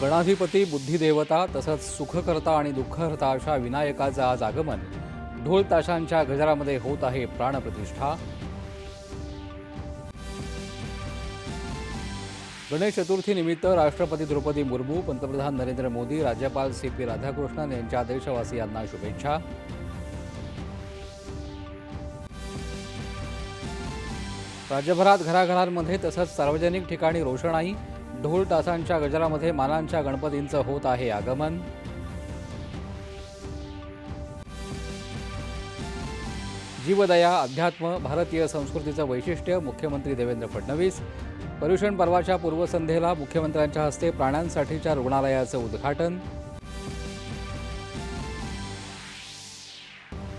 गणाधिपती बुद्धिदेवता तसंच सुखकर्ता आणि दुःखहर्ता अशा विनायकाचं आज आगमन. ढोल ताशांच्या गजरामध्ये होत आहे प्राणप्रतिष्ठा. गणेश चतुर्थीनिमित्त राष्ट्रपती द्रौपदी मुर्मू पंतप्रधान नरेंद्र मोदी राज्यपाल सी पी राधाकृष्णन यांच्या देशवासियांना शुभेच्छा. राज्यभरात घराघरांमध्ये तसंच सार्वजनिक ठिकाणी रोषणाई. ढोल तासांच्या गजरामध्ये मानांच्या गणपतींचं होत आहे आगमन. जीवदया अध्यात्म भारतीय संस्कृतीचं वैशिष्ट्य मुख्यमंत्री देवेंद्र फडणवीस. पर्युषण पर्वाच्या पूर्वसंध्येला मुख्यमंत्र्यांच्या हस्ते प्राण्यांसाठीच्या रुग्णालयाचं उद्घाटन.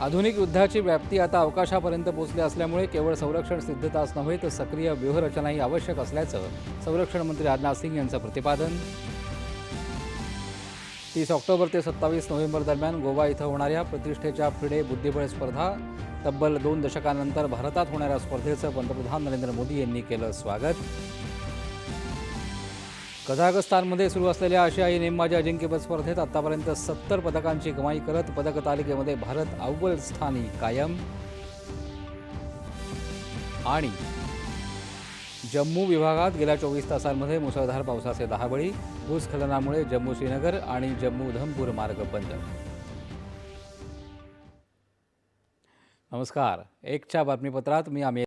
आधुनिक युद्धाची व्याप्ती आता अवकाशापर्यंत पोहोचली असल्यामुळे केवळ संरक्षण सिद्धताच नव्हे तर सक्रिय व्यूहरचनाही आवश्यक असल्याचं संरक्षण मंत्री राजनाथ सिंग यांचं प्रतिपादन. तीस ऑक्टोबर ते सत्तावीस नोव्हेंबर दरम्यान गोवा इथं होणाऱ्या प्रतिष्ठेच्या फिडे बुद्धिबळ स्पर्धा तब्बल दोन दशकानंतर भारतात होणाऱ्या स्पर्धेचं पंतप्रधान नरेंद्र मोदी यांनी केलं स्वागत. कझाकस्तानमध्ये सुरू असलेल्या आशियाई नेमबाजी अजिंक्यपद स्पर्धेत आतापर्यंत सत्तर पदकांची कमाई करत पदक तालिकेमध्ये भारत अव्वल स्थानी कायम. आणि जम्मू विभागात गेल्या चोवीस तासांमध्ये मुसळधार पावसाचे दहा बळी भूस्खलनामुळे जम्मू श्रीनगर आणि जम्मू उधमपूर मार्ग बंद. नमस्कार एकच्या बातमीपत्रात मी आम्ही